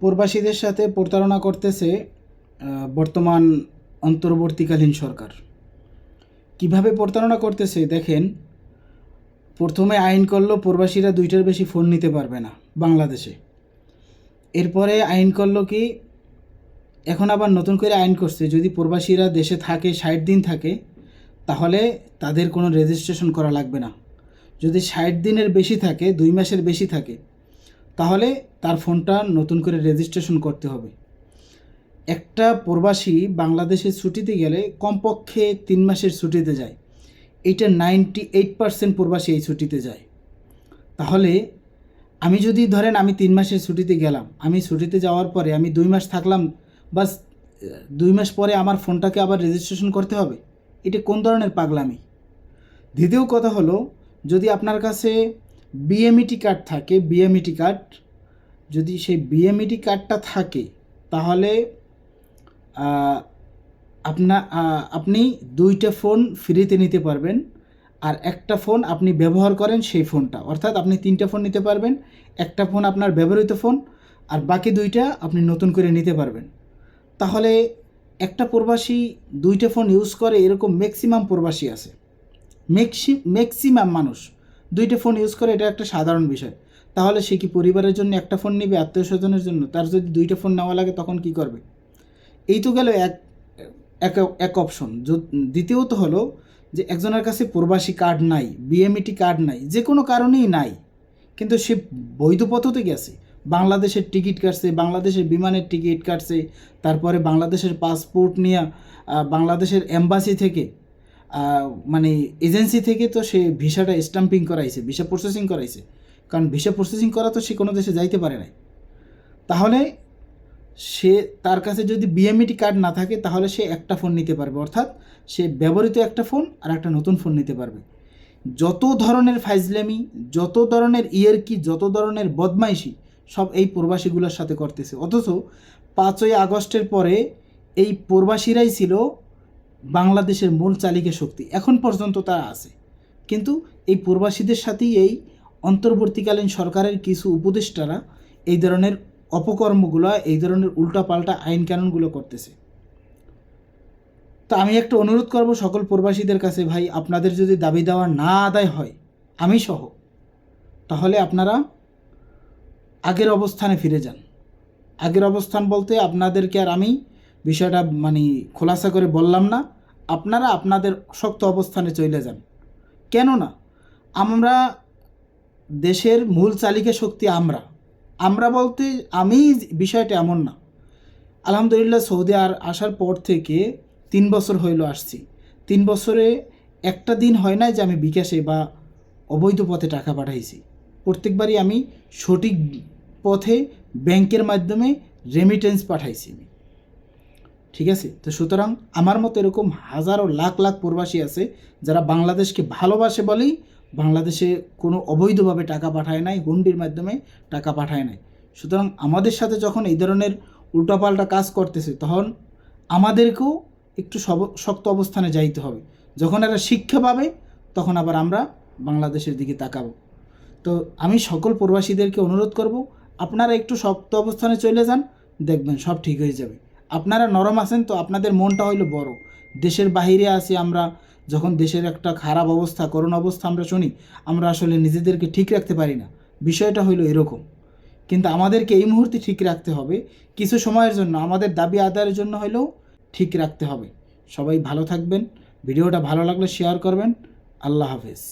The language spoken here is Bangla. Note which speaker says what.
Speaker 1: প্রবাসীদের সাথে প্রতারণা করতেছে বর্তমান অন্তর্বর্তীকালীন সরকার। কীভাবে প্রতারণা করতেছে দেখেন, প্রথমে আইন করল প্রবাসীরা দুইটার বেশি ফোন নিতে পারবে না বাংলাদেশে। এরপরে আইন করল কি, এখন আবার নতুন করে আইন করছে, যদি প্রবাসীরা দেশে থাকে, ষাট দিন থাকে, তাহলে তাদের কোনো রেজিস্ট্রেশন করা লাগবে না। যদি ষাট দিনের বেশি থাকে, দুই মাসের বেশি থাকে তাহলে তার ফোনটা নতুন করে রেজিস্ট্রেশন করতে হবে। একটা প্রবাসী বাংলাদেশে ছুটিতে গেলে কমপক্ষে তিন মাসের ছুটিতে যায়। এটা নাইনটি এইট পার্সেন্ট প্রবাসী এই ছুটিতে যায়। তাহলে আমি যদি ধরেন আমি তিন মাসের ছুটিতে গেলাম, আমি ছুটিতে যাওয়ার পরে আমি দুই মাস থাকলাম, বাস, দুই মাস পরে আমার ফোনটাকে আবার রেজিস্ট্রেশন করতে হবে? এটা কোন ধরনের পাগলামি? দ্বিতীয় কথা হলো, যদি আপনার কাছে বিএমইটি কার্ড থাকে বিএমইটি কার্ড যদি সেই বিএমইটি কার্ডটা থাকে, তাহলে আপনা আপনি দুইটা ফোন ফ্রিতে নিতে পারবেন, আর একটা ফোন আপনি ব্যবহার করেন সেই ফোনটা অর্থাৎ আপনি তিনটা ফোন নিতে পারবেন, একটা ফোন আপনার ব্যবহৃত ফোন আর বাকি দুইটা আপনি নতুন করে নিতে পারবেন। তাহলে, একটা প্রবাসী দুইটা ফোন ইউজ করে, এরকম ম্যাক্সিমাম প্রবাসী আছে। ম্যাক্সি ম্যাক্সিমাম মানুষ। দুইটা ফোন ইউজ করে এটা একটা সাধারণ বিষয়। তাহলে সে কি পরিবারের জন্য একটা ফোন নেবে, আত্মীয় স্বজনের জন্য? তার যদি দুইটা ফোন নেওয়া লাগে তখন কি করবে? এই তো গেল এক এক এক অপশন দ্বিতীয়ত হলো যে একজনের কাছে প্রবাসী কার্ড নাই বিএমইটি কার্ড নাই, যে কোনো কারণেই নাই। কিন্তু সে বৈধ পথতে গেছে। বাংলাদেশের টিকিট কাটছে, বাংলাদেশের বিমানের টিকিট কাটছে, তারপরে বাংলাদেশের পাসপোর্ট নিয়ে বাংলাদেশের এম্বাসি থেকে মানে এজেন্সি থেকে তো সে ভিসাটা স্টাম্পিং করাইছে, ভিসা প্রসেসিং করাইছে। কারণ ভিসা প্রসেসিং করা তো সে কোনো দেশে যাইতে পারে নাই। তাহলে সে, তার কাছে যদি বিএমইটি কার্ড না থাকে, তাহলে সে একটা ফোন নিতে পারবে। অর্থাৎ সে ব্যবহৃত একটা ফোন আর একটা নতুন ফোন নিতে পারবে। যত ধরনের ফাইজলামি, যত ধরনের ইয়ারকি, যত ধরনের বদমাইশি, সব এই প্রবাসীগুলোর সাথে করতেছে। অথচ পাঁচই আগস্টের পরে এই প্রবাসীরাই ছিল বাংলাদেশের মূল চালিকা শক্তি। এখন পর্যন্ত তারা আছে। কিন্তু এই প্রবাসীদের সাথেই এই অন্তর্বর্তীকালীন সরকারের কিছু উপদেষ্টারা এই ধরনের অপকর্মগুলো, এই ধরনের উল্টাপাল্টা আইন কানুনগুলো করতেছে। তো আমি একটা অনুরোধ করব সকল প্রবাসীদের কাছে, ভাই, আপনাদের যদি দাবি দেওয়া না আদায় হয়, আমি সহ, তাহলে আপনারা আগের অবস্থানে ফিরে যান। আগের অবস্থান বলতে আপনাদেরকে আর আমি বিষয়টা মানে খোলাসা করে বললাম না, আপনারা আপনাদের শক্ত অবস্থানে চলে যান। কেন না আমরা দেশের মূল চালিকা শক্তি আমরা। আমরা বলতে আমি বিষয়টা এমন না। আলহামদুলিল্লাহ সৌদি আর আসার পর থেকে তিন বছর হইল আসছি। তিন বছরে একটা দিন হয় না যে আমি বিকাশে বা অবৈধ পথে টাকা পাঠাইছি। প্রত্যেকবারই আমি সঠিক পথে ব্যাংকের মাধ্যমে রেমিটেন্স পাঠাইছি ঠিক আছে? তো সুতরাং আমার মতো এরকম হাজারো লাখ লাখ প্রবাসী আছে যারা বাংলাদেশকে ভালোবাসে বলেই বাংলাদেশে কোনো অবৈধভাবে টাকা পাঠায় নাই, হুন্ডির মাধ্যমে টাকা পাঠায় নাই। সুতরাং আমাদের সাথে যখন এই ধরনের উল্টাপাল্টা কাজ করতেছে, তখন আমাদেরকেও একটু শক্ত অবস্থানে যাইতে হবে। যখন এরা শিক্ষা পাবে, তখন আবার আমরা বাংলাদেশের দিকে তাকাবো। তো আমি সকল প্রবাসীদেরকে অনুরোধ করব, আপনারা একটু শক্ত অবস্থানে চলে যান, দেখবেন সব ঠিক হয়ে যাবে। আপনারা নরম আছেন তো আপনাদের মনটা হইল বড়। দেশের বাহিরে আছি আমরা, যখন দেশের একটা খারাপ অবস্থা, করুণ অবস্থা আমরা শুনি, আমরা আসলে নিজেদেরকে ঠিক রাখতে পারি না। বিষয়টা হইল এরকম। কিন্তু আমাদেরকে এই মুহূর্তে ঠিক রাখতে হবে, কিছু সময়ের জন্য, আমাদের দাবি আদায়ের জন্য হলেও ঠিক রাখতে হবে। সবাই ভালো থাকবেন, ভিডিওটা ভালো লাগলে শেয়ার করবেন। আল্লাহ হাফেজ।